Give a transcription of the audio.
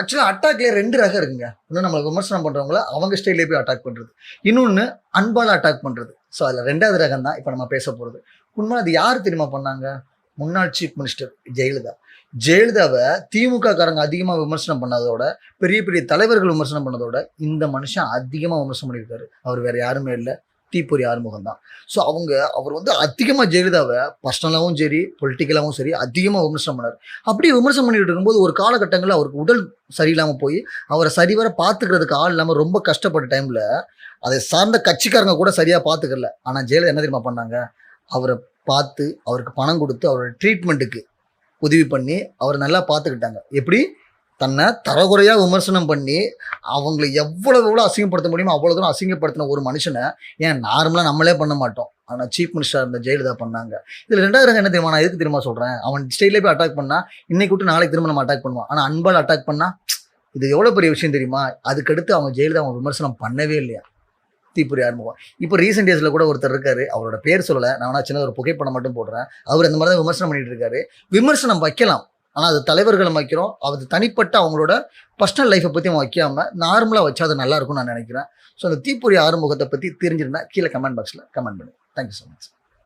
ஆக்சுவலாக அட்டாக்லேயே ரெண்டு ரகம் இருக்குங்க. இன்னும் நம்மளை விமர்சனம் பண்ணுறவங்கள அவங்க ஸ்டைலே போய் அட்டாக் பண்ணுறது இன்னொன்று அன்பால் அட்டாக் பண்ணுறது ஸோ அதில் ரெண்டாவது ரகம் தான் இப்போ நம்ம பேச போகிறது உண்மை அது யார் தெரியுமா பண்ணாங்க? முன்னாள் சீஃப் மினிஸ்டர் ஜெயலலிதா. ஜெயலலிதாவை திமுக காரங்க அதிகமாக விமர்சனம் பண்ணதோட பெரிய பெரிய தலைவர்கள் விமர்சனம் பண்ணதோட இந்த மனுஷன் அதிகமாக விமர்சனம் பண்ணியிருக்காரு. அவர் வேற யாருமே இல்லை. தீப்பொறி ஆறுமுகம் தான் ஸோ அவங்க அவர் வந்து அதிகமாக ஜெயலலிதாவை பர்சனலாகவும் சரி பொலிட்டிக்கலாகவும் சரி அதிகமாக விமர்சனம் பண்ணார். அப்படியே விமர்சனம் பண்ணிட்டு இருக்கும்போது ஒரு காலகட்டங்களில் அவருக்கு உடல் சரியில்லாமல் போய் அவரை சரிவர பார்த்துக்கிறதுக்கு ஆள் இல்லாமல் ரொம்ப கஷ்டப்பட்ட டைமில் அதை சார்ந்த கட்சிக்காரங்க கூட சரியாக பார்த்துக்கல ஆனால் ஜெயலலிதா என்ன தெரியுமா பண்ணாங்க? அவரை பார்த்து அவருக்கு பணம் கொடுத்து அவரோட ட்ரீட்மெண்ட்டுக்கு உதவி பண்ணி அவரை நல்லா பார்த்துக்கிட்டாங்க. எப்படி? தன்னை தரகுறையாக விமர்சனம் பண்ணி அவங்களை எவ்வளவு எவ்வளோ அசிங்கப்படுத்த முடியுமோ அவ்வளோ தூரம் அசிங்கப்படுத்தின ஒரு மனுஷனை ஏன் நார்மலாக நம்மளே பண்ண மாட்டோம். ஆனால் சீஃப் மினிஸ்டர் இந்த ஜெயலலிதா பண்ணாங்க. இதில் ரெண்டாவது ரகம் என்ன தெரியுமா? நான் எதுக்கு தெரியுமா சொல்கிறேன் அவன் ஸ்டைலே போய் அட்டாக் பண்ணால் இன்னைக்கு விட்டு நாளைக்கு திரும்ப நம்ம அட்டாக் பண்ணுவான். ஆனால் அன்பால் அட்டாக் பண்ணால் இது எவ்வளோ பெரிய விஷயம் தெரியுமா? அதுக்கடுத்து அவங்க ஜெயலலிதா அவங்க விமர்சனம் பண்ணவே இல்லையா? தீப்புரி ஆறுமுகம். இப்போ ரீசெண்ட் டேஸில் கூட ஒருத்தர் இருக்காரு. அவரோட பேர் சொல்லலை. நான் வேணா சின்ன ஒரு புகைப்படம் மட்டும் போடுறேன். அவர் அந்த மாதிரி தான் விமர்சனம் பண்ணிட்டு இருக்காரு. விமர்சனம் வைக்கலாம். ஆனால் அது தலைவர்களும் வைக்கிறோம் அது தனிப்பட்ட அவங்களோட பர்சனல் லைஃப்பை பற்றி அவன் வைக்காம நார்மலாக வச்சா அது நல்லா இருக்கும்னு நான் நினைக்கிறேன். ஸோ அந்த தீப்பொறி ஆறுமுகத்தை பற்றி தெரிஞ்சிருந்தா கீழே கமெண்ட் பாக்ஸில் கமெண்ட் பண்ணுங்கள் தேங்க்யூ ஸோ மச்